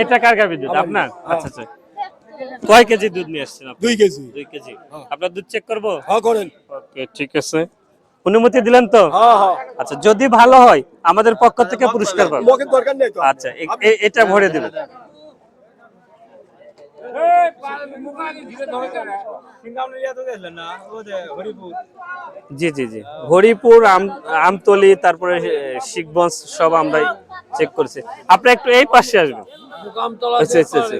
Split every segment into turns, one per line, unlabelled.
এটা- কার গাভীর দুধ আপনার? আচ্ছা আচ্ছা। কয় কেজি দুধ নিয়ে আসছেন আপনি?
দুই কেজি।
দুই কেজি। আপনার দুধ চেক করব?
হ্যাঁ করেন।
ওকে ঠিক আছে। অনুমতি দিলেন তো?
হ্যাঁ হ্যাঁ।
আচ্ছা যদি ভালো হয় আমাদের পক্ষ থেকে পুরস্কার পাবেন।
দরকার নেই তো।
আচ্ছা এটা ভরে দেবেন। জি জি জি। হরিপুর আমতলি তারপরে এ, শিখগঞ্জ সব আমরা চেক করছে। আপনি একটু এই পাশে আসবেন। আচ্ছা, আচ্ছা, আচ্ছা।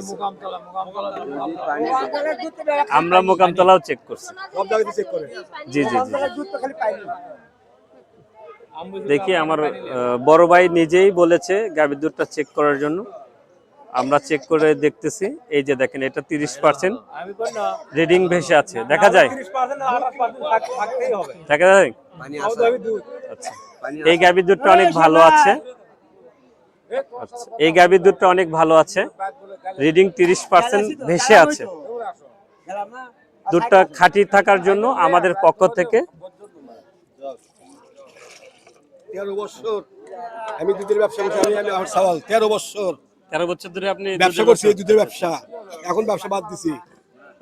আমরা মোকামতলাও চেক করছি।
সব জায়গাতে চেক করেন।
জি জি জি। দেখি আমার বড় ভাই নিজেই বলেছে গাভীর দুধটা চেক করার জন্য। আমরা চেক করে দেখতেছি। এই যে দেখেন এটা তিরিশ পার্সেন্ট রিডিং ভেসে আছে। দেখা যায়। দেখা যায়? আচ্ছা। এই গাভীর দুধটা অনেক ভালো আছে। এই গাভীর দুধটা অনেক ভালো আছে। রিডিং তিরিশ পার্সেন্ট ভেসে আছে। দুধটা খাঁটি থাকার জন্য আমাদের পক্ষ থেকে
তেরো বছর। আমি দুধের ব্যবসা করছি আমি আমি আমার সওয়াল তেরো বছর।
তেরো বছর ধরে আপনি
ব্যবসা করছি এই দুধের ব্যবসা। এখন ব্যবসা বাদ দিছি।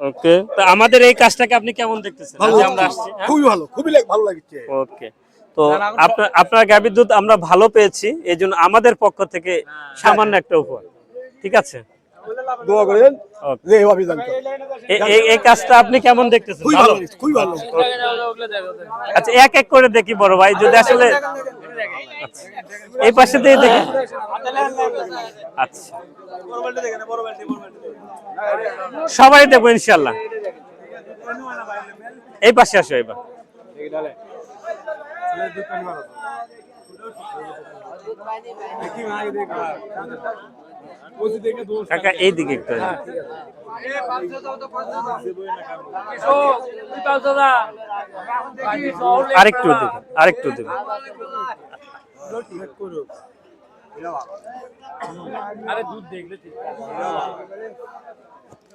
ওকে তো আমাদের এই কাজটাকে আপনি কেমন দেখতেছেন? আমরা আসছি হ্যাঁ?
খুবই ভালো খুবই ভালো লাগছে।
ওকে তো আপনার আপনার গাভীর দুধ আমরা ভালো পেয়েছি এই জন্য আমাদের পক্ষ থেকে সামান্য একটা উপহার। ঠিক আছে?
দোয়া করেন
এই- এই কাজটা আপনি কেমন দেখতেছেন?
খুবই
ভালো আচ্ছা এক এক করে দেখি বড় ভাই যদি আসলে আচ্ছা, এই পাশে দিয়ে দেখি। আচ্ছা। সবাই দেখব ইনশাল্লাহ। এই পাশে আসো এবার। কাকা এই দিকে একটু আরেকটু দেবেন আরেকটু দেবেন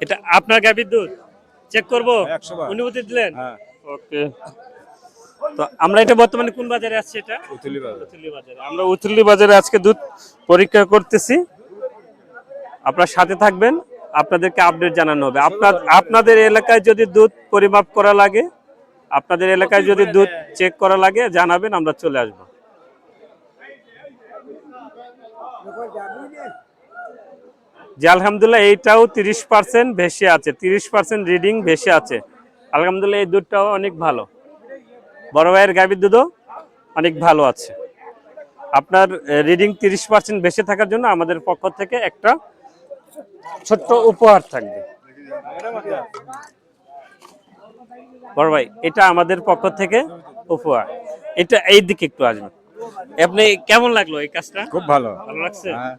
এটা আপনার গাভীর দুধ? চেক করব? অনুমতি দিলেন? ওকে তো আমরা এটা বর্তমানে কোন বাজারে আছি এটা? উথুলি বাজারে। আমরা উথুলি বাজারে আজকে দুধ পরীক্ষা করতেছি। আপনার সাথে থাকবেন আপনাদেরকে আপডেট জানানো হবে। আপনার আপনাদের এলাকায় যদি দুধ পরিমাপ করা লাগে আপনাদের এলাকায় যদি দুধ চেক করা লাগে জানাবেন আমরা চলে আসব। যে আলহামদুলিল্লাহ এইটাও তিরিশ পার্সেন্ট ভেসে আছে। তিরিশ পার্সেন্ট রিডিং ভেসে আছে। আলহামদুলিল্লাহ এই দুধটাও অনেক ভালো। বড় ভাইয়ের গাভীর দুধও অনেক ভালো আছে। আপনার রিডিং তিরিশ পার্সেন্ট ভেসে থাকার জন্য আমাদের পক্ষ থেকে একটা ছোট্ট উপহার থাকবে। বড় ভাই এটা আমাদের পক্ষ থেকে উপহার। এটা এই দিকে একটু আসবেন। আপনি কেমন লাগল এই কাজটা?
খুব ভালো।
ভালো লাগছে?
হ্যাঁ।